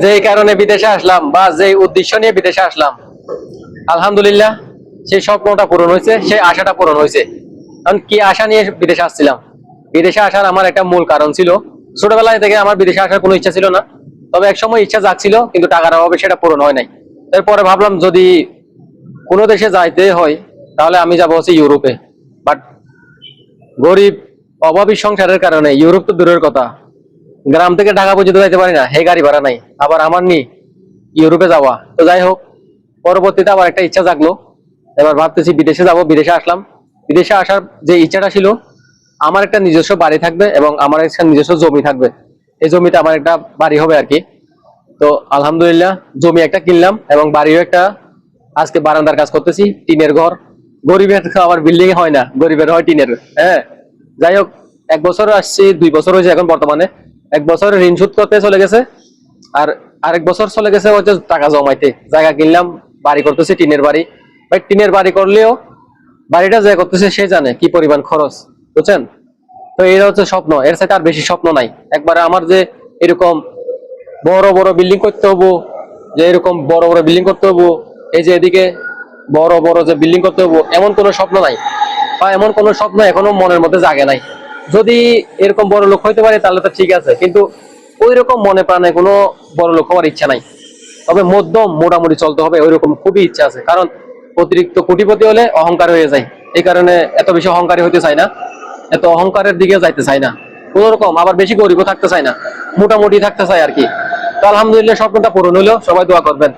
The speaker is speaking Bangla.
যে কারণে বিদেশে আসলাম বা যে উদ্দেশ্য নিয়ে বিদেশে আসলাম, আলহামদুলিল্লাহ সেই স্বপ্নটা পূরণ হয়েছে, সেই আশাটা পূরণ হয়েছে। কারণ কি আশা নিয়ে বিদেশে আসছিলাম? বিদেশে আসার আমার একটা মূল কারণ ছিল। ছোটবেলায় থেকে আমার বিদেশে আসার কোনো ইচ্ছা ছিল না। তবে এক সময় ইচ্ছা যাচ্ছিল, কিন্তু টাকার অভাবে সেটা পূরণ হয় নাই। এরপরে ভাবলাম, যদি কোনো দেশে যাইতে হয়, তাহলে আমি যাব হচ্ছে ইউরোপে। বাট গরিব, অভাবী সংসারের কারণে, ইউরোপ তো দূরের কথা। গ্রাম থেকে ঢাকা পর্যন্ত যাইতে পারি না। হে গাড়ি ভাড়া নাই। আবার আমার নি ইউরোপে যাওয়া। তো যাই হোক, পরবর্তীতে আবার একটা ইচ্ছা জাগলো। এবার ভাবতেছি বিদেশে যাব, বিদেশে আসলাম। বিদেশে আসার যে ইচ্ছাটা ছিল, আমার একটা নিজস্ব বাড়ি থাকবে এবং আমার একটা নিজস্ব জমি থাকবে। এই জমিতে আমার একটা বাড়ি হবে আর কি। তো আলহামদুলিল্লাহ, জমি একটা কিনলাম এবং বাড়িও একটা আজকে বারান্দার কাজ করতেছি, টিনের ঘর। গরিবের আবার বিল্ডিং হয় না, গরিবের হয় টিনের। হ্যাঁ যাই হোক, এক বছর আসছি, দুই বছর হয়েছে এখন বর্তমানে। এক বছর ঋণ শোধ করতে চলে গেছে। আর আরেক বছর চলে গেছে হচ্ছে টাকা জমাইতে। জায়গা কিনলাম, বাড়ি করতেছি, টিনের বাড়ি। ভাই, টিনের বাড়ি করলেও বাড়িটা যে করতেছে সে জানে কি পরিমাণ খরচ, বুঝছেন? তো এটা হচ্ছে স্বপ্ন, এর সাথে আর বেশি স্বপ্ন নাই। একবারে আমার যে এরকম বড় বড় বিল্ডিং করতে হব, যে এরকম বড় বড় বিল্ডিং করতে হব, এই যে এদিকে বড় বড় যে বিল্ডিং করতে হব, এমন কোনো স্বপ্ন নাই। বা এমন কোনো স্বপ্ন এখনও মনের মধ্যে জাগে নাই। যদি এরকম বড় লোক হইতে পারে, তাহলে তো ঠিক আছে। কিন্তু ওই রকম মনে প্রাণে কোনো বড় লোক হওয়ার ইচ্ছা নাই। তবে মধ্যম মোটামুটি চলতে হবে, ওইরকম খুবই ইচ্ছা আছে। কারণ অতিরিক্ত কোটিপতি হলে অহংকার হয়ে যায়। এই কারণে এত বেশি অহংকারী হতে চাই না। এত অহংকারের দিকে যাইতে চাই না। কোন রকম আবার বেশি গরিবও থাকতে চাই না। মোটামুটি থাকতে চাই আর কি। তো আলহামদুলিল্লাহ স্বপ্নটা পূরণ হলো। সবাই দোয়া করবেন।